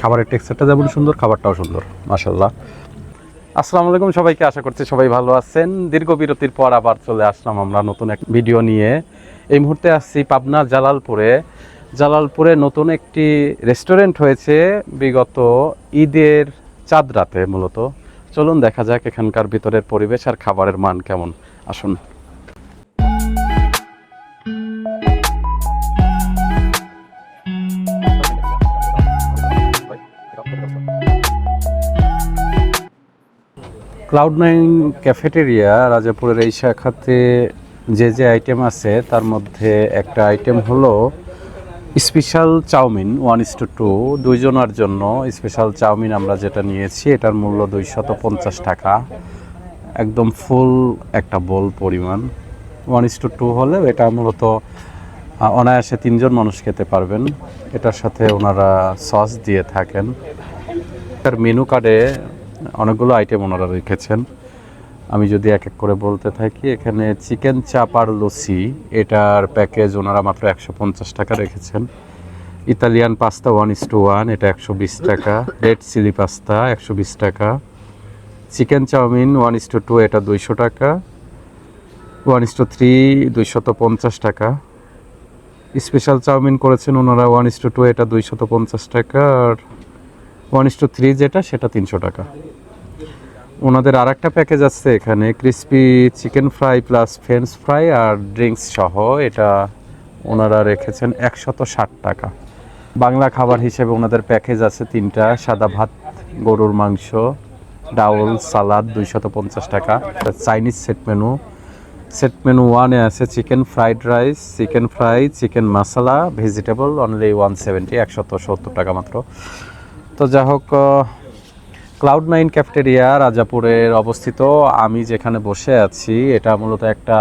খাবারের টেক্সচারটা যেমন সুন্দর, খাবারটাও সুন্দর মাসাল্লাহ আসসালামু আলাইকুম সবাইকে, আশা করছি সবাই ভালো আছেন। দীর্ঘ বিরতির পর আবার চলে আসলাম আমরা নতুন এক ভিডিও নিয়ে। এই মুহূর্তে আসছি পাবনা জালালপুরে। জালালপুরে নতুন একটি রেস্টুরেন্ট হয়েছে বিগত ঈদের চাঁদ রাতে মূলত। চলুন দেখা যাক এখানকার ভিতরের পরিবেশ আর খাবারের মান কেমন। আসুন। ক্লাউড নাইন ক্যাফেটেরিয়া রাজাপুরের এই শাখাতে যে যে আইটেম আছে, তার মধ্যে একটা আইটেম হলো special chowmein one is to two দুইজনের জন্য স্পেশাল চাউমিন আমরা যেটা নিয়েছি, এটার মূল্য দুইশত পঞ্চাশ টাকা। একদম ফুল একটা বোল পরিমাণ। ওয়ান ইস টু টু হলে এটা মূলত অনায়াসে তিনজন মানুষ খেতে পারবেন। এটার সাথে ওনারা সস দিয়ে থাকেন। তার মেনু কার্ডে অনেকগুলো আইটেম ওনারা রেখেছেন। আমি যদি এক এক করে বলতে থাকি, এখানে চিকেন চাপ আর লুচি এটার প্যাকেজ ওনারা মাত্র একশো পঞ্চাশ টাকা রেখেছেন। Italian pasta one is to one এটা একশো বিশ টাকা। রেড চিলি পাস্তা একশো বিশ টাকা। Chicken chowmein one is to two এটা দুইশো টাকা। ওয়ান ইস টু থ্রি দুইশত পঞ্চাশ টাকা। স্পেশাল চাউমিন করেছেন ওনারা ওয়ান ইস টু টু এটা দুইশত পঞ্চাশ টাকা। আর ওয়ান ইস টু থ্রি যেটা, সেটা তিনশো টাকা। ওনাদের আর একটা প্যাকেজ আছে এখানে crispy chicken fry plus French fry আর ড্রিঙ্কস সহ। এটা ওনারা রেখেছেন একশত ষাট টাকা। বাংলা খাবার হিসেবে ওনাদের প্যাকেজ আছে তিনটা, সাদা ভাত, গরুর মাংস, ডাউল, সালাদ দুইশত পঞ্চাশ টাকা। Chinese set menu set menu ওয়ানে আছে chicken fried rice chicken fry chicken মশলা ভেজিটেবল অনলি ওয়ান সেভেন্টি একশত সত্তর টাকা মাত্র। তো যা হোক ক্লাউড নাইন ক্যাফটেরিয়া রাজাপুরের অবস্থিত। আমি যেখানে বসে আছি, এটা মূলত একটা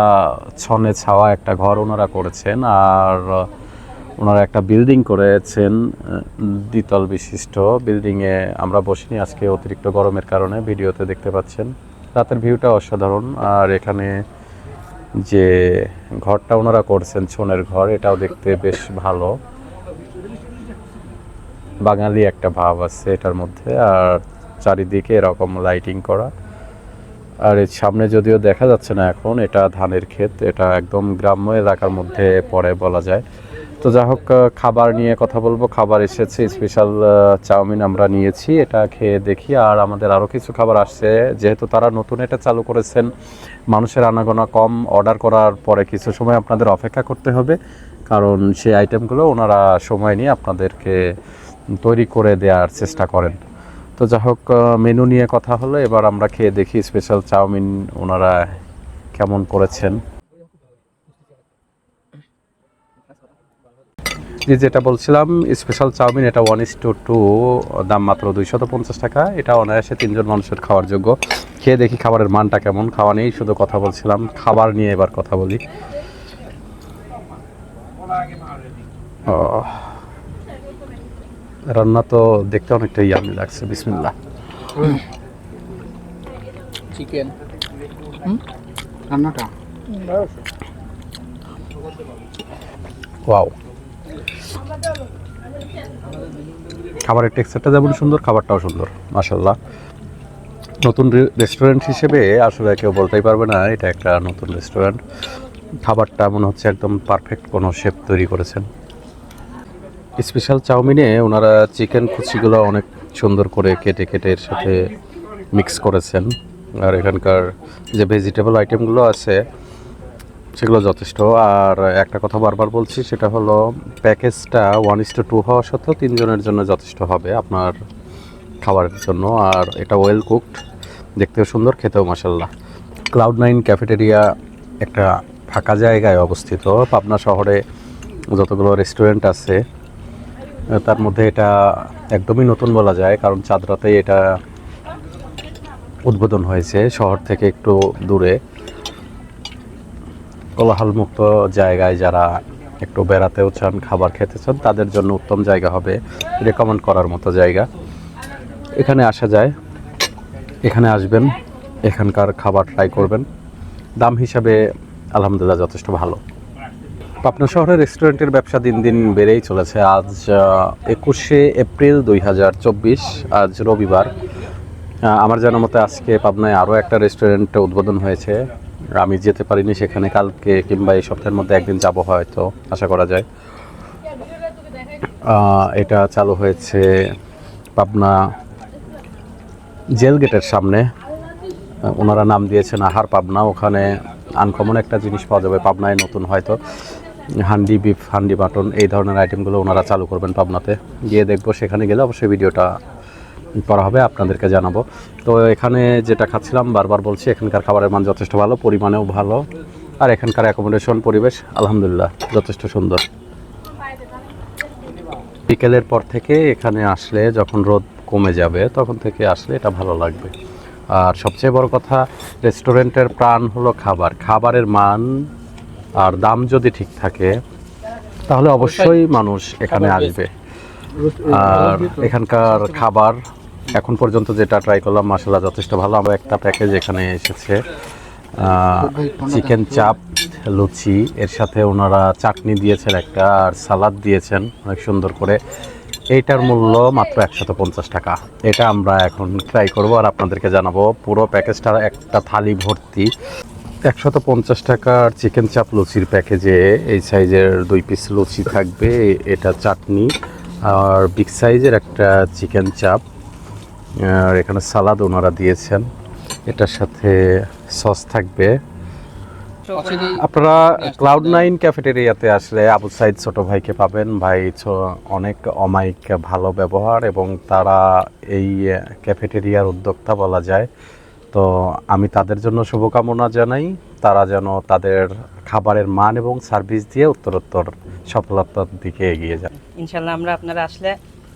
ছনে ছাওয়া একটা ঘর ওনারা করেছেন আর ওনারা একটা বিল্ডিং করেছেন, দ্বিতল বিশিষ্ট বিল্ডিংয়ে আমরা বসিনি আজকে অতিরিক্ত গরমের কারণে, ভিডিওতে দেখতে পাচ্ছেন। রাতের ভিউটা অসাধারণ। আর এখানে যে ঘরটা ওনারা করছেন, ছনের ঘর, এটাও দেখতে বেশ ভালো। বাঙালি একটা ভাব আছে এটার মধ্যে। আর চারিদিকে এরকম লাইটিং করা। আর এর সামনে যদিও দেখা যাচ্ছে না এখন, এটা ধানের ক্ষেত, এটা একদম গ্রাম্য এলাকার মধ্যে পড়ে বলা যায়। তো যা হোক খাবার নিয়ে কথা বলব। খাবার এসেছে স্পেশাল চাউমিন আমরা নিয়েছি, এটা খেয়ে দেখি। আর আমাদের আরও কিছু খাবার আসছে, যেহেতু তারা নতুন এটা চালু করেছেন, মানুষের আনাগোনা কম অর্ডার করার পরে কিছু সময় আপনাদের অপেক্ষা করতে হবে। কারণ সেই আইটেমগুলো ওনারা সময় নিয়ে আপনাদেরকে তৈরি করে দেওয়ার চেষ্টা করেন। তো যা হোক মেনু নিয়ে কথা হলো। এবার আমরা খেয়ে দেখি স্পেশাল চাউমিন ওনারা কেমন করেছেন। যে যেটা বলছিলাম স্পেশাল চাউমিন এটা ওয়ান ইস টু টু দাম মাত্র দুইশত পঞ্চাশ টাকা। এটা অনায়াসে তিনজন মানুষের খাওয়ার যোগ্য। খেয়ে দেখি খাবারের মানটা কেমন। খাওয়া নেই শুধু কথা বলছিলাম। খাবার নিয়ে এবার কথা বলি। ও, রান্না তো দেখতে অনেকটা ইয়ামি লাগছে বিসমিল্লাহ। চিকেন রান্নাটা? ওয়াও খাবারের টেক্সচারটা যেমন সুন্দর খাবারটাও সুন্দর মাশাল্লাহ নতুন রেস্টুরেন্ট হিসেবে আসলে কেউ বলতেই পারবে না এটা একটা নতুন রেস্টুরেন্ট খাবারটা মনে হচ্ছে একদম পারফেক্ট কোনো শেপ তৈরি করেছেন। স্পেশাল চাউমিনে ওনারা চিকেন কুচিগুলো অনেক সুন্দর করে কেটে কেটে এর সাথে মিক্স করেছেন। আর এখানকার যে ভেজিটেবল আইটেমগুলো আছে, সেগুলো যথেষ্ট। আর একটা কথা বারবার বলছি, সেটা হলো প্যাকেজটা ওয়ান ইস টু টু হওয়া সত্ত্বেও তিনজনের জন্য যথেষ্ট হবে আপনার খাবারের জন্য। আর এটা ওয়েল কুকড দেখতেও সুন্দর, খেতেও মাসাল্লাহ ক্লাউড নাইন ক্যাফেটেরিয়া একটা ফাঁকা জায়গায় অবস্থিত। পাবনা শহরে যতগুলো রেস্টুরেন্ট আছে তার মধ্যে এটা একদমই নতুন বলা যায়, কারণ চাঁদরাতেই এটা উদ্বোধন হয়েছে শহর থেকে একটু দূরে। কোলাহলমুক্ত জায়গায় যারা একটু বেড়াতেও চান, খাবার খেতে চান, তাদের জন্য উত্তম জায়গা হবে রেকমেন্ড করার মতো জায়গা। এখানে আসা যায়, এখানে আসবেন, এখানকার খাবার ট্রাই করবেন। দাম হিসাবে আলহামদুলিল্লাহ যথেষ্ট ভালো। পাবনা শহরের রেস্টুরেন্টের ব্যবসা দিন দিন বেড়েই চলেছে। আজ একুশে এপ্রিল দুই হাজার চব্বিশ, আজ রবিবার। আমার জানা মতে আজকে পাবনায় আরও একটা রেস্টুরেন্ট উদ্বোধন হয়েছে। আমি যেতে পারিনি সেখানে, কালকে কিংবা এই সপ্তাহের মধ্যে একদিন যাব হয়তো, আশা করা যায়। এটা চালু হয়েছে পাবনা জেল গেটের সামনে। ওনারা নাম দিয়েছেন আহার পাবনা। ওখানে আনকমন একটা জিনিস পাওয়া যাবে, পাবনায় নতুন হয়তো। হান্ডি বিফ, হান্ডি মাটন এই ধরনের আইটেমগুলো ওনারা চালু করবেন পাবনাতে। গিয়ে দেখব সেখানে গেলে অবশ্যই ভিডিওটা করা হবে, আপনাদেরকে জানাব। তো এখানে যেটা খাচ্ছিলাম, বারবার বলছি, এখানকার খাবারের মান যথেষ্ট ভালো, পরিমাণেও ভালো, আর এখানকার অ্যাকোমোডেশন পরিবেশ, আলহামদুলিল্লাহ, যথেষ্ট সুন্দর। বিকেলের পর থেকে এখানে আসলে যখন রোদ কমে যাবে, তখন থেকে আসলে এটা ভালো লাগবে। আর সবচেয়ে বড় কথা রেস্টুরেন্টের প্রাণ হলো খাবার। খাবারের মান আর দাম যদি ঠিক থাকে তাহলে অবশ্যই মানুষ এখানে আসবে। আর এখানকার খাবার এখন পর্যন্ত যেটা ট্রাই করলাম মশলা যথেষ্ট ভালো। আমার একটা প্যাকেজ এখানে এসেছে চিকেন চাপ লুচি। এর সাথে ওনারা চাটনি দিয়েছেন একটা আর সালাদ দিয়েছেন অনেক সুন্দর করে। এইটার মূল্য মাত্র একশত পঞ্চাশ টাকা। এটা আমরা এখন ট্রাই করব আর আপনাদেরকে জানাব। পুরো প্যাকেজটা একটা থালি ভর্তি। একশত পঞ্চাশ টাকার চিকেন চাপ লুচির প্যাকেজে এই সাইজের দুই পিস লুচি থাকবে, এটা চাটনি আর বিগ সাইজের একটা চিকেন চাপ। আর এখানে সালাদ ওনারা দিয়েছেন, এটার সাথে সস থাকবে। আপনারা ক্লাউড নাইন ক্যাফেটেরিয়াতে আসলে আবু সাইদ ছোট ভাইকে পাবেন। ভাই অনেক অমায়িক, ভালো ব্যবহার এবং তারা এই ক্যাফেটেরিয়ার উদ্যোক্তা বলা যায়। তো আমি তাদের জন্য শুভকামনা জানাই। তারা যেন তাদের খাবারের মান এবং সার্ভিস দিয়ে উত্তরোত্তর সফলতার দিকে এগিয়ে যায়। ইনশাল্লাহ আমরা আপনারা আসলে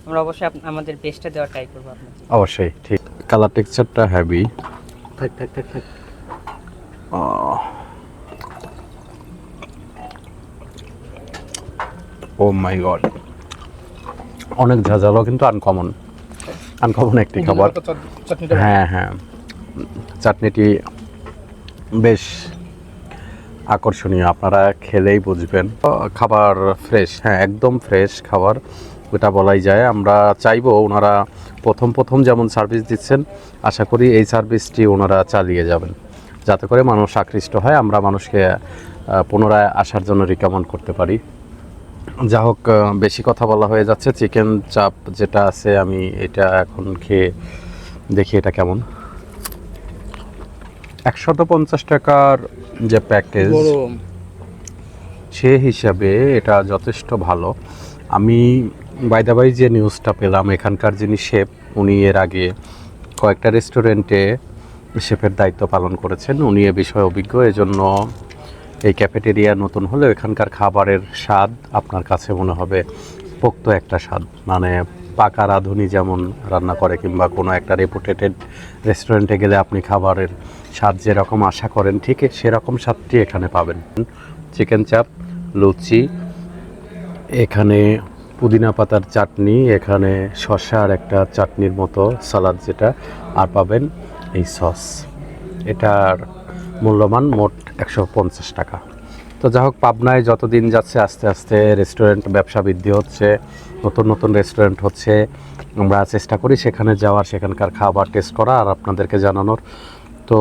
আমরা অবশ্যই আমাদের বেস্টটা দেওয়ার ট্রাই করব আপনাদের। অবশ্যই ঠিক। কালার টেক্সচারটা হ্যাভি থাক থাক থাক থাক। ও। My God. অনেক ঝাঁঝালো কিন্তু আনকমন আনকমন একটি খাবার। হ্যাঁ হ্যাঁ। চাটনিটি বেশ আকর্ষণীয়। আপনারা খেলেই বুঝবেন। খাবার ফ্রেশ হ্যাঁ একদম ফ্রেশ খাবার, ওটা বলাই যায়। আমরা চাইব ওনারা প্রথম প্রথম যেমন সার্ভিস দিচ্ছেন, আশা করি এই সার্ভিসটি ওনারা চালিয়ে যাবেন। যাতে করে মানুষ আকৃষ্ট হয়, আমরা মানুষকে পুনরায় আসার জন্য রিকমেন্ড করতে পারি। যা হোক বেশি কথা বলা হয়ে যাচ্ছে। চিকেন চাপ যেটা আছে, আমি এটা এখন খেয়ে দেখি এটা কেমন। একশত পঞ্চাশ টাকার যে প্যাকেজ সে হিসাবে এটা যথেষ্ট ভালো। আমি বাইদাবাই যে নিউজটা পেলাম এখানকার যিনি শেফ উনি এর আগে কয়েকটা রেস্টুরেন্টে শেফের দায়িত্ব পালন করেছেন। উনি এ বিষয়ে অভিজ্ঞ এজন্য এই ক্যাফেটেরিয়া নতুন হলেও এখানকার খাবারের স্বাদ আপনার কাছে মনে হবে পোক্ত একটা স্বাদ। মানে পাকা রাঁধুনি যেমন রান্না করে কিংবা কোনো একটা রেপুটেটেড রেস্টুরেন্টে গেলে আপনি খাবারের স্বাদ যেরকম আশা করেন, ঠিক সেরকম স্বাদটি এখানে পাবেন। চিকেন চাপ, লুচি, এখানে পুদিনা পাতার চাটনি, এখানে শসার একটা চাটনির মতো সালাদ যেটা, আর পাবেন এই সস। এটার মূল্যমান মোট একশো পঞ্চাশ টাকা। তো যা হোক, পাবনায় যত দিন যাচ্ছে, আস্তে আস্তে রেস্টুরেন্ট ব্যবসা বৃদ্ধি হচ্ছে, নতুন নতুন রেস্টুরেন্ট হচ্ছে, আমরা চেষ্টা করি সেখানে যাওয়ার, সেখানকার খাবার টেস্ট করা, আর আপনাদেরকে জানানোর তো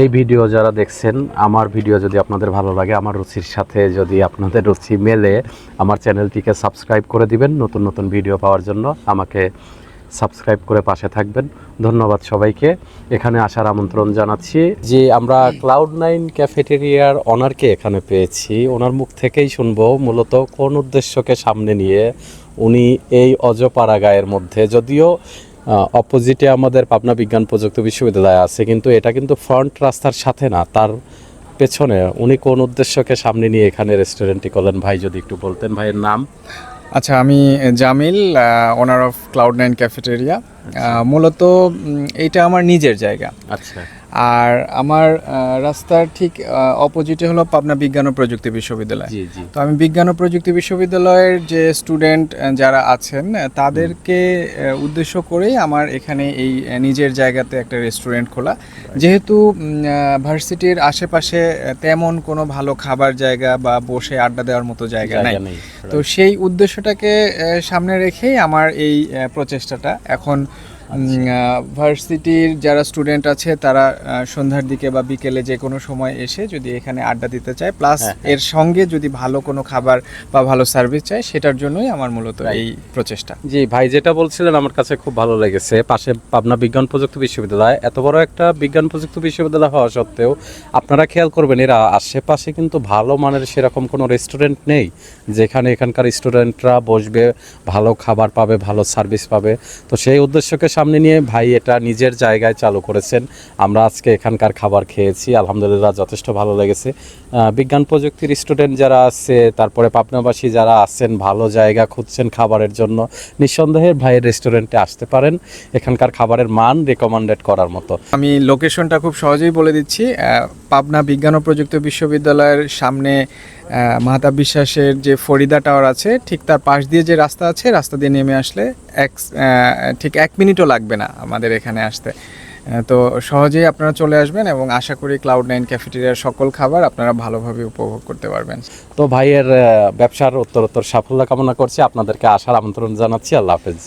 এই ভিডিও যারা দেখছেন, আমার ভিডিও যদি আপনাদের ভালো লাগে, আমার রুচির সাথে যদি আপনাদের রুচি মেলে, আমার চ্যানেলটিকে সাবস্ক্রাইব করে দিবেন নতুন নতুন ভিডিও পাওয়ার জন্য। আমাকে সাবস্ক্রাইব করে পাশে থাকবেন। ধন্যবাদ সবাইকে। এখানে আসার আমন্ত্রণ জানাচ্ছি যে আমরা ক্লাউড নাইন ক্যাফেটেরিয়ার অনারকে এখানে পেয়েছি। ওনার মুখ থেকেই শুনব মূলত কোন উদ্দেশ্যকে সামনে নিয়ে উনি এই অজপাড়া গায়ের মধ্যে। যদিও অপোজিটে আমাদের পাবনা বিজ্ঞান প্রযুক্তি বিশ্ববিদ্যালয় আছে কিন্তু এটা কিন্তু ফ্রন্ট রাস্তার সাথে না তার পেছনে উনি কোন উদ্দেশ্যকে সামনে নিয়ে এখানে রেস্টুরেন্টটি করলেন? ভাই যদি একটু বলতেন ভাইয়ের নাম। আচ্ছা আমি Jamil owner of cloud nine cafeteria মূলত এটা এইটা আমার নিজের জায়গা। আচ্ছা। আর আমার রাস্তার ঠিক অপোজিটে হলো পাবনা বিজ্ঞান ও প্রযুক্তি বিশ্ববিদ্যালয়। তো আমি বিজ্ঞান ও প্রযুক্তি বিশ্ববিদ্যালয়ের যে স্টুডেন্ট যারা আছেন তাদেরকে উদ্দেশ্য করেই আমার এখানে এই নিজের জায়গাতে একটা রেস্টুরেন্ট খোলা। যেহেতু ভার্সিটির আশেপাশে তেমন কোনো ভালো খাবার জায়গা বা বসে আড্ডা দেওয়ার মতো জায়গা নাই। তো সেই উদ্দেশ্যটাকে সামনে রেখেই আমার এই প্রচেষ্টাটা। এখন ভার্সিটির যারা স্টুডেন্ট আছে তারা সন্ধ্যার দিকে বা বিকেলে যে কোনো সময় এসে যদি এখানে আড্ডা দিতে চায় প্লাস হ্যাঁ, এর সঙ্গে যদি ভালো কোনো খাবার বা ভালো সার্ভিস চায় সেটার জন্যই আমার মূলত এই প্রচেষ্টা। জি ভাই যেটা বলছিলেন আমার কাছে খুব ভালো লেগেছে। পাশে পাবনা বিজ্ঞান প্রযুক্তি বিশ্ববিদ্যালয়। এত বড় একটা বিজ্ঞান প্রযুক্তি বিশ্ববিদ্যালয় হওয়া সত্ত্বেও আপনারা খেয়াল করবেন এরা আশেপাশে কিন্তু ভালো মানের সেরকম কোনো রেস্টুরেন্ট নেই যেখানে এখানকার স্টুডেন্টরা বসবে ভালো খাবার পাবে ভালো সার্ভিস পাবে। তো সেই উদ্দেশ্যকে সামনে নিয়ে ভাই এটা নিজের জায়গায় চালু করেছেন। আমরা আজকে এখানকার খাবার খেয়েছি, আলহামদুলিল্লাহ যথেষ্ট ভালো লেগেছে। বিজ্ঞান প্রযুক্তির স্টুডেন্ট যারা আছে, তারপরে পাবনাবাসী যারা আছেন, ভালো জায়গা খুঁজছেন খাবারের জন্য, নিঃসন্দেহে ভাইয়ের রেস্টুরেন্টে আসতে পারেন। এখানকার খাবারের মান রেকমেন্ডেড করার মতো। আমি লোকেশনটা খুব সহজেই বলে দিচ্ছি। পাবনা বিজ্ঞান ও প্রযুক্তি বিশ্ববিদ্যালয়ের সামনে মাহতাব বিশ্বাসের যে ফরিদা টাওয়ার আছে, ঠিক তার পাশ দিয়ে যে রাস্তা আছে, রাস্তা দিয়ে নেমে আসলে এক ঠিক এক মিনিটও লাগবে না আমাদের এখানে আসতে। তো সহজেই আপনারা চলে আসবেন এবং আশা করি ক্লাউড নাইন ক্যাফেটেরিয়ার সকল খাবার আপনারা ভালোভাবে উপভোগ করতে পারবেন। তো ভাইয়ের ব্যবসার উত্তরোত্তর সাফল্য কামনা করছি। আপনাদেরকে আসার আমন্ত্রণ জানাচ্ছি। আল্লাহ হাফেজ।